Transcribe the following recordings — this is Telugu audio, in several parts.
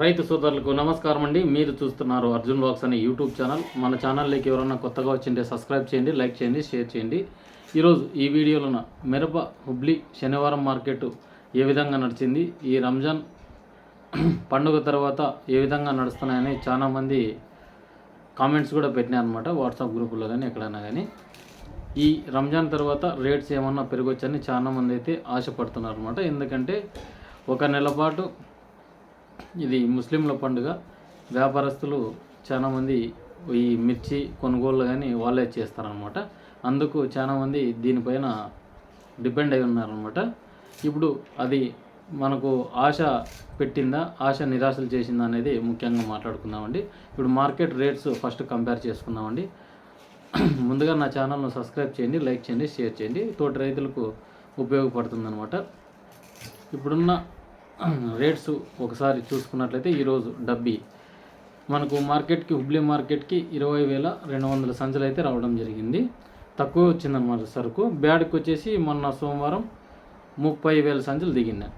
రైతు సోదరులకు నమస్కారం అండి. మీరు చూస్తున్నారు అర్జున్ బాక్స్ అనే యూట్యూబ్ ఛానల్. మన ఛానల్లోకి ఎవరైనా కొత్తగా వచ్చింటే సబ్స్క్రైబ్ చేయండి లైక్ చేయండి షేర్ చేయండి. ఈరోజు ఈ వీడియోలో మిరప హుబ్లీ శనివారం మార్కెట్ ఏ విధంగా నడిచింది ఈ రంజాన్ పండుగ తర్వాత ఏ విధంగా నడుస్తున్నాయని చాలామంది కామెంట్స్ కూడా పెట్టినారనమాట వాట్సాప్ గ్రూపుల్లో కానీ ఎక్కడైనా కానీ. ఈ రంజాన్ తర్వాత రేట్స్ ఏమన్నా పెరగొచ్చని చాలామంది అయితే ఆశపడుతున్నారు అనమాట ఎందుకంటే ఒక నెల పాటు ఇది ముస్లింల పండుగ. వ్యాపారస్తులు చాలామంది ఈ మిర్చి కొనుగోలు కానీ వాళ్ళే చేస్తారనమాట అందుకు చాలామంది దీనిపైన డిపెండ్ అయి ఉన్నారనమాట ఇప్పుడు అది మనకు ఆశ పెట్టిందా ఆశ నిరాశలు చేసిందా అనేది ముఖ్యంగా మాట్లాడుకుందామండి. ఇప్పుడు మార్కెట్ రేట్స్ ఫస్ట్ కంపేర్ చేసుకుందామండి. ముందుగా నా ఛానల్ను సబ్స్క్రైబ్ చేయండి లైక్ చేయండి షేర్ చేయండి. తోటి రైతులకు ఉపయోగపడుతుందన్నమాట. ఇప్పుడున్న రేట్స్ ఒకసారి చూసుకున్నట్లయితే ఈరోజు డబ్బీ. మనకు మార్కెట్కి హుబ్లీ మార్కెట్కి ఇరవై వేల రెండు వందల సంచులు అయితే రావడం జరిగింది. తక్కువ వచ్చిందన్నమాట సరుకు. బ్యాడ్కి వచ్చేసి మొన్న సోమవారం ముప్పై వేల సంచులు దిగినాయి.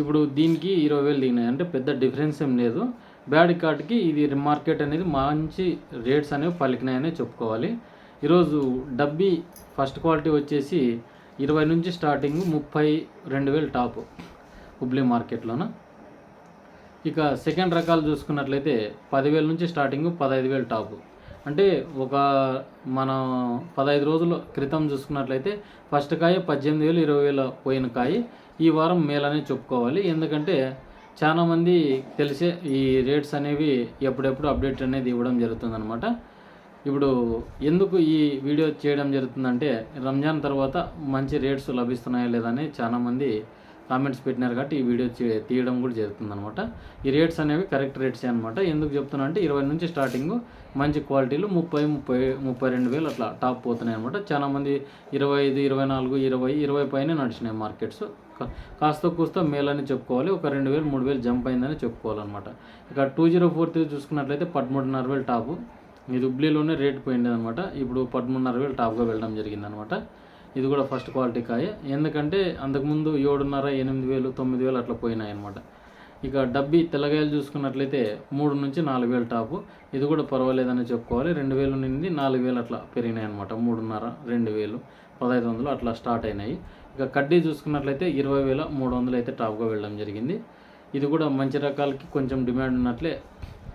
ఇప్పుడు దీనికి ఇరవై వేలు దిగినాయి. అంటే పెద్ద డిఫరెన్స్ ఏం లేదు. బ్యాడ్ కార్డ్కి ఇది మార్కెట్ అనేది మంచి రేట్స్ అనేవి పలికినాయనే చెప్పుకోవాలి. ఈరోజు డబ్బీ ఫస్ట్ క్వాలిటీ వచ్చేసి ఇరవై నుంచి స్టార్టింగ్ ముప్పై రెండు వేలు టాప్. హుబ్లీ మార్కెట్లోన? ఇక సెకండ్ రకాలు చూసుకున్నట్లయితే పదివేల నుంచి స్టార్టింగ్ పదహైదు వేలు టాప్. అంటే ఒక మనం పదహైదు రోజుల క్రితం చూసుకున్నట్లయితే ఫస్ట్ కాయ పద్దెనిమిది వేలు ఇరవై వేల పోయిన కాయ. ఈ వారం మేలనే చెప్పుకోవాలి. ఎందుకంటే చాలామంది తెలిసే ఈ రేట్స్ అనేవి ఎప్పుడెప్పుడు అప్డేట్ అనేది ఇవ్వడం జరుగుతుందన్నమాట. ఇప్పుడు ఎందుకు ఈ వీడియో చేయడం జరుగుతుందంటే రంజాన్ తర్వాత మంచి రేట్స్ లభిస్తున్నాయా లేదని చాలామంది కామెంట్స్ పెట్టినారు కాబట్టి ఈ వీడియో తీయడం కూడా జరుగుతుంది అనమాట ఈ రేట్స్ అనేవి కరెక్ట్ రేట్సే అనమాట ఎందుకు చెప్తున్నా అంటే ఇరవై నుంచి స్టార్టింగ్ మంచి క్వాలిటీలు ముప్పై ముప్పై ముప్పై రెండు వేలు అట్లా టాప్ పోతున్నాయి అనమాట చాలామంది ఇరవై ఐదు ఇరవై నాలుగు ఇరవై ఇరవై పైన నడిచినాయి మార్కెట్స్ కాస్త కూస్త మేలని చెప్పుకోవాలి. ఒక రెండు వేలు మూడు వేలు జంప్ అయిందని చెప్పుకోవాలన్నమాట. ఇక టూ జీరో ఫోర్ త్రీ చూసుకున్నట్లయితే పదమూడున్నర వేలు టాపు ఇది హుబ్లీలోనే రేట్ పోయింది అనమాట ఇప్పుడు పదమూడున్నర వేలు టాప్గా వెళ్ళడం జరిగిందనమాట ఇది కూడా ఫస్ట్ క్వాలిటీ కాయ. ఎందుకంటే అంతకుముందు ఏడున్నర ఎనిమిది వేలు తొమ్మిది వేలు అట్లా పోయినాయి అనమాట ఇక డబ్బి తెల్లగాయలు చూసుకున్నట్లయితే మూడు నుంచి నాలుగు వేలు టాపు. ఇది కూడా పర్వాలేదని చెప్పుకోవాలి. రెండు వేలు నుండి నాలుగు వేలు అట్లా పెరిగినాయి అనమాట మూడున్నర రెండు వేలు పదహైదు వందలు అట్లా స్టార్ట్ అయినాయి. ఇక కడ్డీ చూసుకున్నట్లయితే ఇరవై వేల మూడు వందలు అయితే టాప్గా వెళ్ళడం జరిగింది. ఇది కూడా మంచి రకాలకి కొంచెం డిమాండ్ ఉన్నట్లే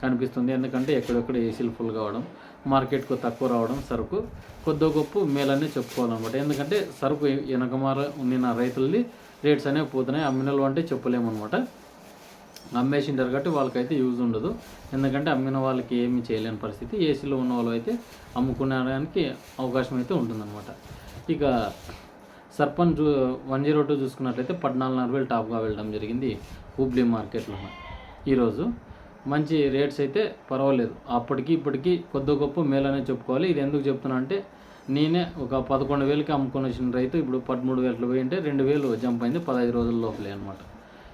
కనిపిస్తుంది. ఎందుకంటే ఎక్కడెక్కడ ఏసీలు ఫుల్ కావడం. మార్కెట్కు తక్కువ రావడం సరుకు. కొద్ది గొప్ప మేలనే చెప్పుకోవాలన్నమాట. ఎందుకంటే సరుకు వెనకమార ఉన్న రైతులది రేట్స్ అనేవి పోతున్నాయి. అమ్మినలు అంటే చెప్పలేము అనమాట అమ్మేసింటారు కాబట్టి వాళ్ళకైతే యూజ్ ఉండదు. ఎందుకంటే అమ్మిన వాళ్ళకి ఏమీ చేయలేని పరిస్థితి. ఏసీలో ఉన్న వాళ్ళు అయితే అమ్ముకునేదానికి అవకాశం అయితే ఉంటుందన్నమాట. ఇక సర్పంచ్ చూ వన్ జీరో టూ చూసుకున్నట్లయితే పద్నాలుగున్నర వేలు టాప్గా వెళ్ళడం జరిగింది. హూబ్లీ మార్కెట్లో ఈరోజు. మంచి రేట్స్ అయితే పర్వాలేదు. అప్పటికి ఇప్పటికి కొద్ది గొప్ప మేలనే చెప్పుకోవాలి. ఇది ఎందుకు చెప్తున్నా అంటే నేనే ఒక పదకొండు వేలకి అమ్ముకొని వచ్చిన రైతు ఇప్పుడు పదమూడు వేలు పోయి ఉంటే రెండు వేలు జంప్ అయింది పదహైదు రోజుల లోపలే అనమాట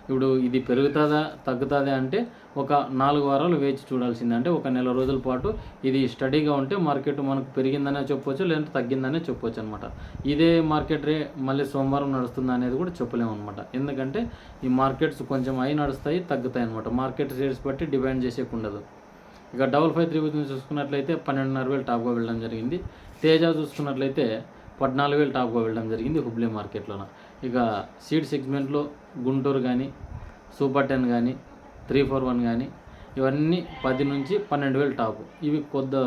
ఇప్పుడు ఇది పెరుగుతుందా తగ్గుతుందా అంటే ఒక నాలుగు వారాలు వేచి చూడాల్సిందే. అంటే ఒక నెల రోజుల పాటు ఇది స్టడీగా ఉంటే మార్కెట్ మనకు పెరిగిందనే చెప్పొచ్చు లేదంటే తగ్గిందనే చెప్పొచ్చు అనమాట ఇదే మార్కెట్ రే మళ్ళీ సోమవారం నడుస్తుందా అనేది కూడా చెప్పలేము అనమాట ఎందుకంటే ఈ మార్కెట్స్ కొంచెం అయి నడుస్తాయి తగ్గుతాయి అనమాట మార్కెట్ రేట్స్ బట్టి డిపెండ్ చేసేకి ఉండదు ఇక డబల్ ఫైవ్ త్రీ చూసుకున్నట్లయితే పన్నెండున్నర వేలు టాప్గా వెళ్ళడం జరిగింది. తేజ చూసుకున్నట్లయితే పద్నాలుగు వేలు టాప్గా వెళ్ళడం జరిగింది హుబ్లీ మార్కెట్లోన. ఇక సీడ్ సెగ్మెంట్లో గుంటూరు కానీ సూపర్ టెన్ కానీ త్రీ ఫోర్ వన్ కానీ ఇవన్నీ పది నుంచి పన్నెండు వేలు టాప్. ఇవి కొద్ది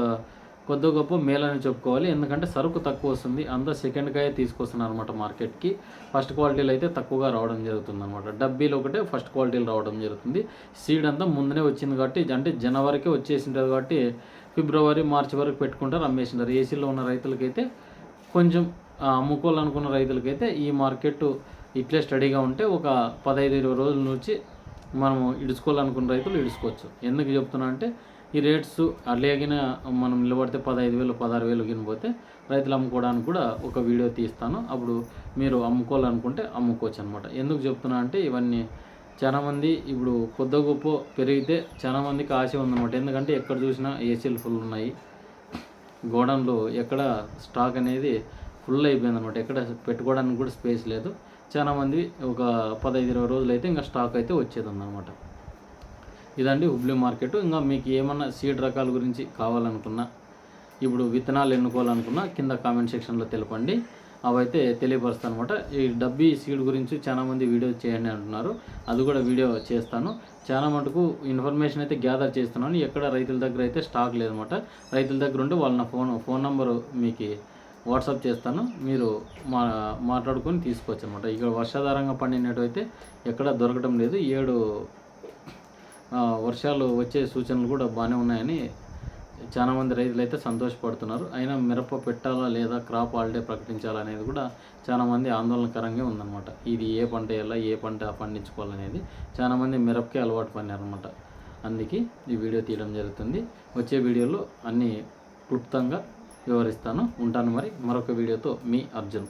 కొద్ది గొప్ప మేలని చెప్పుకోవాలి. ఎందుకంటే సరుకు తక్కువ వస్తుంది. అంతా సెకండ్కాయ తీసుకొస్తున్నారు అనమాట మార్కెట్కి. ఫస్ట్ క్వాలిటీలు అయితే తక్కువగా రావడం జరుగుతుంది అనమాట డబ్బీలు ఒకటే ఫస్ట్ క్వాలిటీలు రావడం జరుగుతుంది. సీడ్ అంతా ముందునే వచ్చింది కాబట్టి అంటే జనవరికే వచ్చేసింటారు కాబట్టి ఫిబ్రవరి మార్చి వరకు పెట్టుకుంటారు అమ్మేసింటారు ఏసీలో ఉన్న రైతులకైతే కొంచెం అమ్ముకోవాలనుకున్న రైతులకైతే ఈ మార్కెట్ ఇట్లే స్టడీగా ఉంటే ఒక పదహైదు ఇరవై రోజుల నుంచి మనం ఇడుచుకోవాలనుకున్న రైతులు ఇడుచుకోవచ్చు. ఎందుకు చెప్తున్నా అంటే ఈ రేట్స్ అట్లాగిన మనం నిలబడితే పదహైదు వేలు పదహారు వేలు గినిపోతే రైతులు అమ్ముకోవడానికి కూడా ఒక వీడియో తీస్తాను. అప్పుడు మీరు అమ్ముకోవాలనుకుంటే అమ్ముకోవచ్చు అనమాట ఎందుకు చెప్తున్నా అంటే ఇవన్నీ చాలామంది ఇప్పుడు కొద్ది గొప్ప పెరిగితే చాలామందికి ఆశ ఉందన్నమాట. ఎందుకంటే ఎక్కడ చూసినా ఏసీలు ఫుల్ ఉన్నాయి. గోడౌన్లో ఎక్కడ స్టాక్ అనేది ఫుల్ అయిపోయింది అనమాట ఎక్కడ పెట్టుకోవడానికి కూడా స్పేస్ లేదు. చాలామంది ఒక పదహైదు ఇరవై రోజులు అయితే ఇంకా స్టాక్ అయితే వచ్చేది అనమాట ఇదండి హుబ్లీ మార్కెట్. ఇంకా మీకు ఏమన్నా సీడ్ రకాల గురించి కావాలనుకున్నా ఇప్పుడు విత్తనాలు ఎన్నుకోవాలనుకున్నా కింద కామెంట్ సెక్షన్లో తెలపండి. అవైతే తెలియపరుస్తాను అనమాట ఈ డబ్బీ సీడ్ గురించి చాలా మంది వీడియో చేయండి అంటున్నారు. అది కూడా వీడియో చేస్తాను. చాలా మటుకు ఇన్ఫర్మేషన్ అయితే గ్యాదర్ చేస్తున్నాను. ఎక్కడ రైతుల దగ్గర అయితే స్టాక్ లేదన్నమాట. రైతుల దగ్గర ఉంటే వాళ్ళ ఫోన్ ఫోన్ నెంబరు మీకు వాట్సాప్ చేస్తాను. మీరు మా మాట్లాడుకొని తీసుకోవచ్చు అనమాట ఇక్కడ వర్షాధారంగా పండినట్టయితే ఎక్కడ దొరకడం లేదు. ఏడు వర్షాలు వచ్చే సూచనలు కూడా బాగానే ఉన్నాయని చాలామంది రైతులు అయితే సంతోషపడుతున్నారు. అయినా మిరప పెట్టాలా లేదా క్రాప్ హాలిడే ప్రకటించాలా అనేది కూడా చాలామంది ఆందోళనకరంగా ఉందన్నమాట. ఇది ఏ పంట ఎలా ఏ పంట పండించుకోవాలనేది చాలా మంది మిరపకే అలవాటు పడినారనమాట అందుకే ఈ వీడియో తీయడం జరుగుతుంది. వచ్చే వీడియోలో అన్నీ క్లుప్తంగా వివరిస్తాను. ఉంటాను మరి. మరొక వీడియోతో మీ అర్జున్.